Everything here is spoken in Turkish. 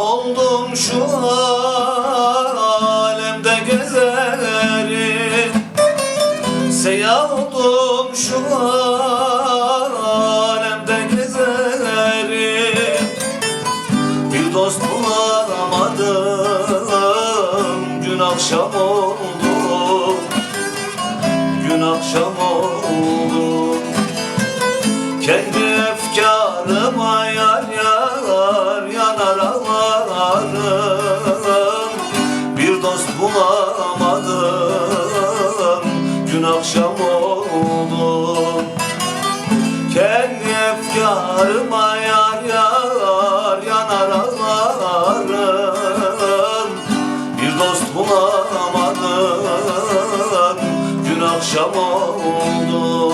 oldum şu alemde gezerim. Seyyah oldum şu alemde gezerim. Bir dost bulamadım Gün akşam oldu Kendi efkarıma yar yanar ağlarım. Bir dost bulamadım Gün akşam oldu